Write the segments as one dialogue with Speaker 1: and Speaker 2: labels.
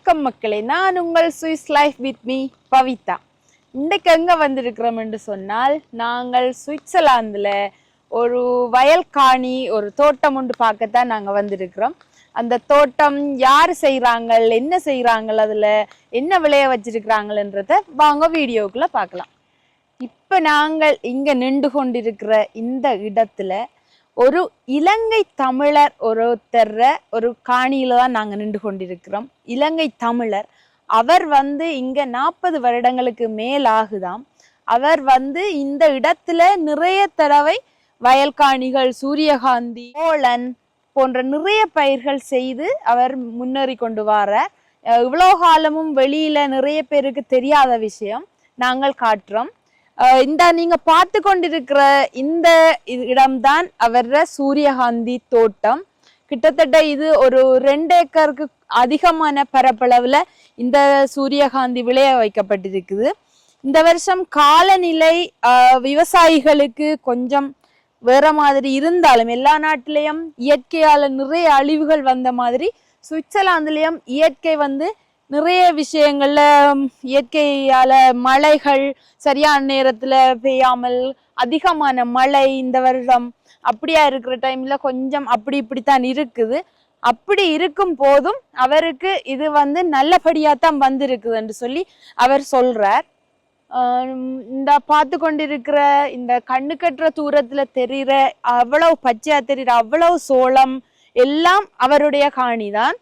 Speaker 1: வணக்கம் மக்களே நான் உங்கள் Swiss life with me Pavitha. இன்றைக்கு எங்கே வந்திருக்கிறோம் என்று சொன்னால் நாங்கள் சுவிட்சர்லாந்தில் ஒரு வயல் காணி ஒரு தோட்டம் ஒன்று பார்க்கத்தான் நாங்கள் வந்திருக்கிறோம். அந்த தோட்டம் யார் செய்கிறாங்க என்ன செய்கிறாங்க அதில் என்ன விளைய வச்சிருக்கிறாங்கன்றத வாங்க வீடியோக்குள்ளே பார்க்கலாம். இப்போ நாங்கள் இங்கே நின்று கொண்டிருக்கிற இந்த இடத்துல ஒரு இலங்கை தமிழர் ஒருத்தர் ஒரு காணியில தான் நாங்கள் நின்று கொண்டிருக்கிறோம். இலங்கை தமிழர். அவர் வந்து இங்க நாற்பது வருடங்களுக்கு மேல் ஆகுதாம். அவர் வந்து இந்த இடத்துல நிறைய தடவை வயல்காணிகள் சூரியகாந்தி சோழன் போன்ற நிறைய பயிர்கள் செய்து அவர் முன்னேறி கொண்டு வரார். அஹ் இவ்வளோ காலமும் வெளியில நிறைய பேருக்கு தெரியாத விஷயம். நாங்கள் காட்டுறோம். இந்த நீங்க பார்த்து கொண்டிருக்கிற இந்த இடம்தான் அவர சூரியகாந்தி தோட்டம். கிட்டத்தட்ட இது ஒரு ரெண்டு ஏக்கருக்கு அதிகமான பரப்பளவுல இந்த சூரியகாந்தி விளைய வைக்கப்பட்டிருக்குது. இந்த வருஷம் காலநிலை விவசாயிகளுக்கு கொஞ்சம் வேற மாதிரி இருந்தாலும் எல்லா நாட்டிலையும் இயற்கையால நிறைய அழிவுகள் வந்த மாதிரி சுவிட்சர்லாந்துலயும் இயற்கை வந்து நிறைய விஷயங்கள்ல இயற்கையால் இயற்கையால மழைகள் சரியான நேரத்துல பெய்யாமல் அதிகமான மழை இந்த வருடம் அப்படியா இருக்கிற டைம்ல கொஞ்சம் அப்படி இப்படித்தான் இருக்குது. அப்படி இருக்கும் போதும் அவருக்கு இது வந்து நல்லபடியா தான் வந்திருக்குதுன்னு சொல்லி அவர் சொல்றார். இந்த பார்த்து கொண்டிருக்கிற இந்த கண்ணு கட்டுற தூரத்துல தெரிகிற அவ்வளவு பச்சையா தெரிகிற அவ்வளவு சோளம் எல்லாம் அவருடைய காணிதான்.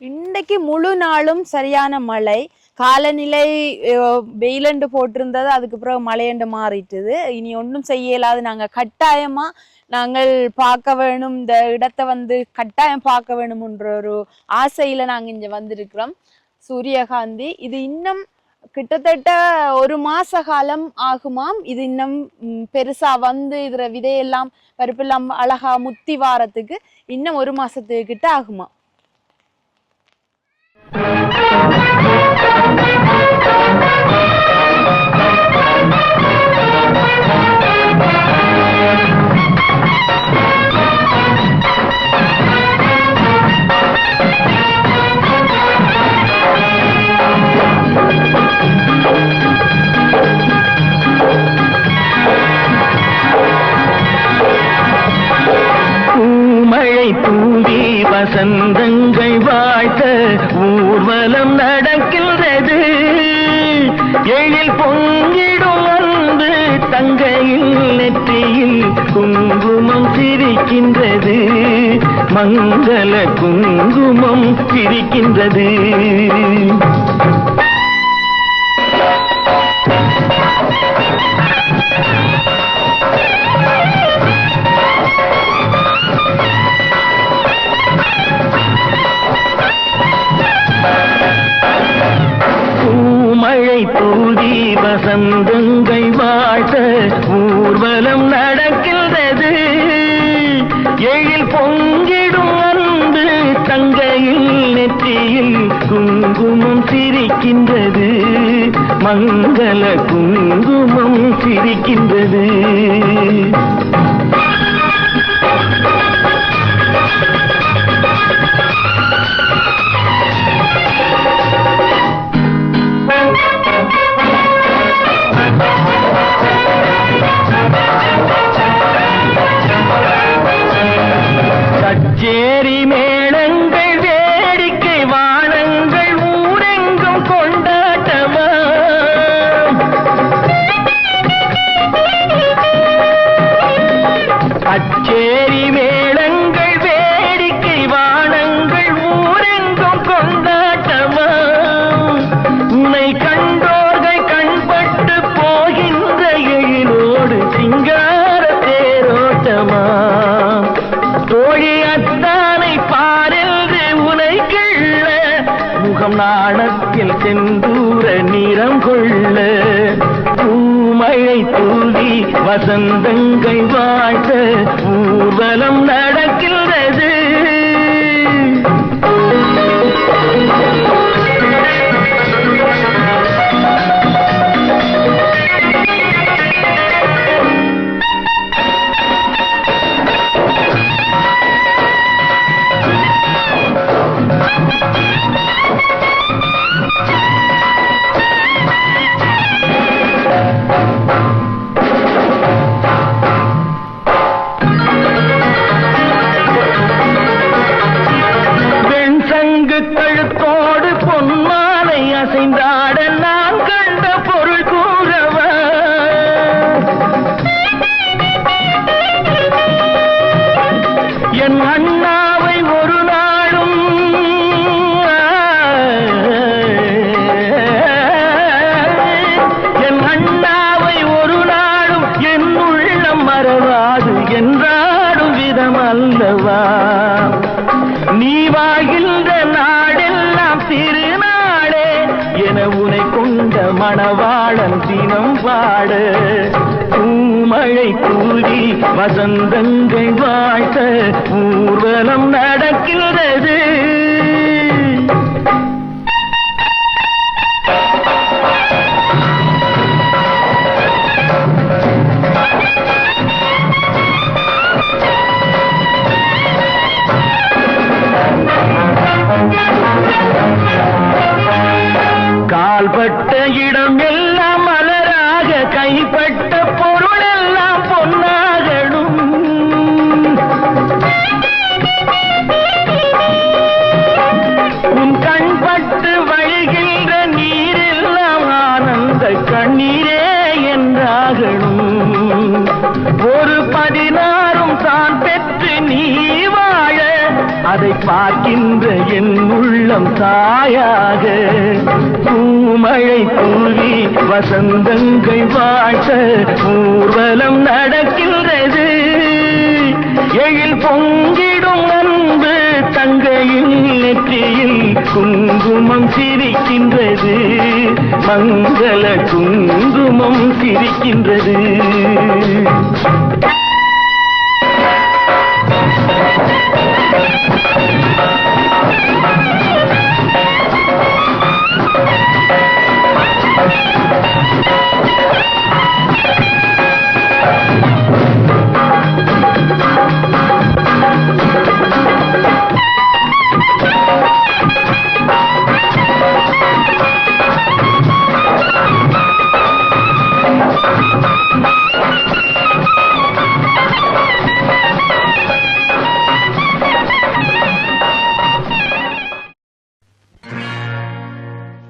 Speaker 1: இன்றைக்கு முழு நாளும் சரியான மழை. காலநிலை வெயிலண்டு போட்டிருந்தது அதுக்கு பிறகு மழையண்டு மாறிட்டுது. இனி ஒன்றும் செய்ய இயலாது. நாங்கள் கட்டாயமா நாங்கள் பார்க்க வேணும். இந்த இடத்தை வந்து கட்டாயம் பார்க்க வேணும்ன்ற ஒரு ஆசையில நாங்கள் இங்கே வந்திருக்கிறோம். சூரியகாந்தி இது இன்னும் கிட்டத்தட்ட ஒரு மாச காலம் ஆகுமாம். இது இன்னும் பெருசா வந்து இதுல விதையெல்லாம் பருப்பெல்லாம் அழகா முத்தி வாரத்துக்கு இன்னும் ஒரு மாசத்துக்கு கிட்ட ஆகுமா
Speaker 2: வசந்தங்கள் வாழ்த்த ஊர்வலம் நடக்கின்றது. எழில் பொங்கிடும் அன்பு தங்கையில் நெற்றியில் குங்குமம் சிரிக்கின்றது. மங்கள குங்குமம் சிரிக்கின்றது. குங்குமம் சிரிக்கின்றது. மங்கள குங்குமம் சிரிக்கின்றது. முகம் நாணத்தில் செந்தூர நிறம் கொள்ள பூமழை தூவி வசந்தங்கள் வாழ்த்த ஊர்வலம் நடக்கில் அண்ணாவை ஒரு நாளும் என் உள்ளம் மறவாது என்றாடும் விதம் அல்லவா? நீ வாழ்கின்ற நாடெல்லாம் திருநாளே என உனை கொண்ட மணவாளன் தினம் பாட. பூமழை கூறி வசந்தங்கள் வாழ்த்த ஊர்வலம் நடக்கிறது பட்ட இடம் எல்லாம் மலராக கைப்பட்ட பொருள் எல்லாம் பொன்னாக பார்க்கின்ற என் உள்ளம் தாயாக. பூமழை தூவி வசந்தங்கள் வாழ்த்த ஊர்வலம் நடக்கின்றது. எழில் பொங்கிடும் அன்பு தங்கையின் நெற்றியில் குங்குமம் சிரிக்கின்றது. மங்கள குங்குமம் சிரிக்கின்றது.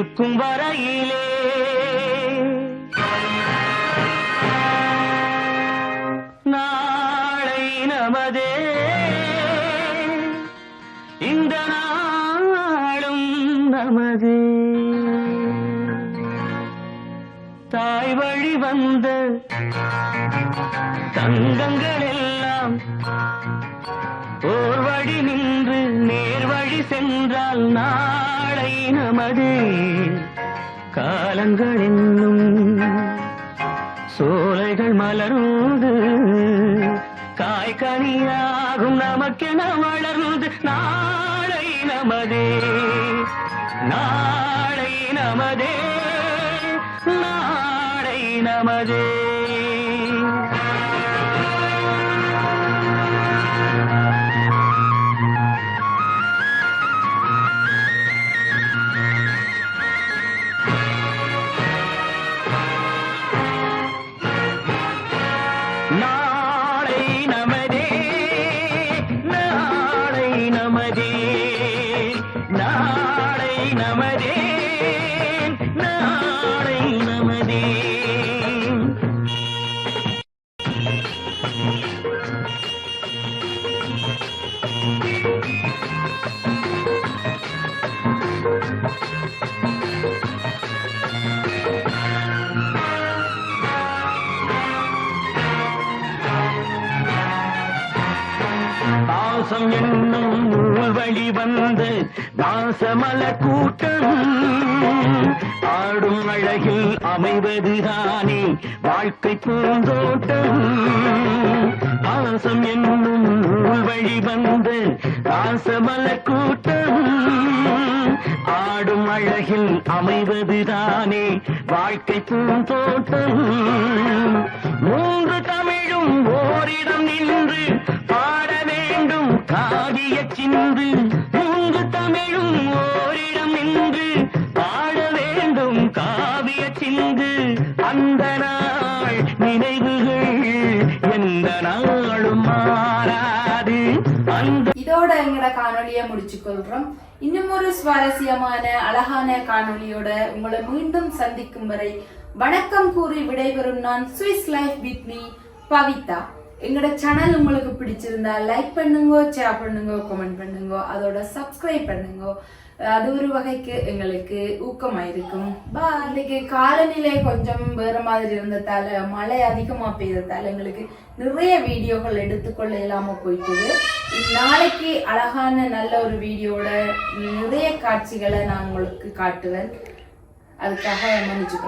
Speaker 2: இருக்கும் வரையிலே. நாளை நமதே. இந்த நாளும் நமதே. தாய் வழி வந்த தங்கங்கள் எல்லாம் ஓர் வழி நின்று நேர் வழி சென்றால் நாளை நமது காலங்கள் என்னும் சோலைகள் மலர்ந்து காய்கனியாகும் நமக்கென வளர்ந்து நாளை நமதே நாளை நமதே நாளை நமதே. நமதே பாசம் என்னும் நூல் வழி வந்த தாசமல கூட்டம். ஆடும் அழகில் அமைவதுதானே வாழ்க்கை பூந்தோட்டம். பாசம் என்னும் நூல் வழி வந்த தாசமல கூட்டம். ஆடும் அழகில் அமைவதுதானே வாழ்க்கை பூந்தோட்டம். மூன்று தமிழும் ஓரிடம் நின்று பாட காவிய சிந்து மூன்று தமிழும் ஓரிடம் நின்று பாட வேண்டும் காவிய சிந்து. அந்த நாள் நினைவுகள் எந்த நாளும் மாறாது. அந்த
Speaker 1: இதோட எங்களை காணொளியை முடிச்சுக்கொள்றோம். இன்னும் ஒரு சுவாரஸ்யமான அழகான காணொளியோட உங்களை மீண்டும் சந்திக்கும் வரை வணக்கம் கூறி விடைபெறும் நான் Swiss life with me Pavitha. எங்களோட சேனல் உங்களுக்கு பிடிச்சிருந்தா லைக் பண்ணுங்க ஷேர் பண்ணுங்க கமெண்ட் பண்ணுங்க அதோட சப்ஸ்கிரைப் பண்ணுங்க. அது ஒரு வகைக்கு எங்களுக்கு ஊக்கமாயிருக்கும். பா இன்னைக்கு காலநிலை கொஞ்சம் வேற மாதிரி இருந்ததால மழை அதிகமாக பெய்ததால் எங்களுக்கு நிறைய வீடியோக்கள் எடுத்துக்கொள்ள இல்லாமல் போயிட்டுது. நாளைக்கு அழகான நல்ல ஒரு வீடியோட நிறைய காட்சிகளை நான் உங்களுக்கு காட்டுவேன். அதுக்காக மன்னிச்சு